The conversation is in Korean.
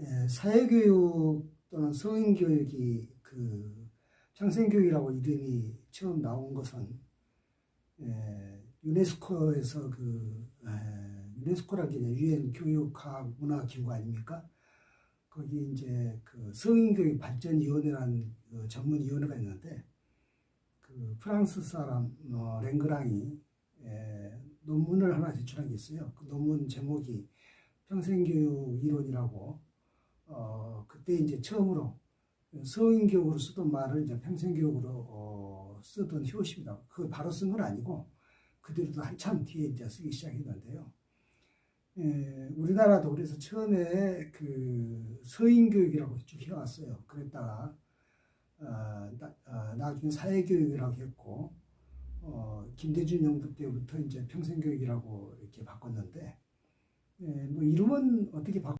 예, 사회교육 또는 성인교육이 그 평생교육이라고 이름이 처음 나온 것은 예, 유네스코에서 그 에, 유네스코라는 게 유엔 교육학 문화 기구 아닙니까? 거기 이제 그 성인교육 발전위원회라는 그 전문위원회가 있는데 그 프랑스 사람 어, 랭그랑이 에, 논문을 하나 제출한 게 있어요. 그 논문 제목이 평생교육 이론이라고 어, 그때 이제 처음으로 성인교육으로 쓰던 말을 이제 평생 교육으로 어, 쓰던 효시입니다. 그 바로 쓴 건 아니고 그대로도 한참 뒤에 이제 쓰기 시작했는데요. 에, 우리나라도 그래서 처음에 그 서인 교육이라고 쭉 해왔어요. 그랬다가 어, 나, 어, 나중에 사회교육이라고 했고 어, 김대중 정부 때부터 이제 평생교육이라고 이렇게 바꿨는데 예, 뭐 이름은 어떻게 바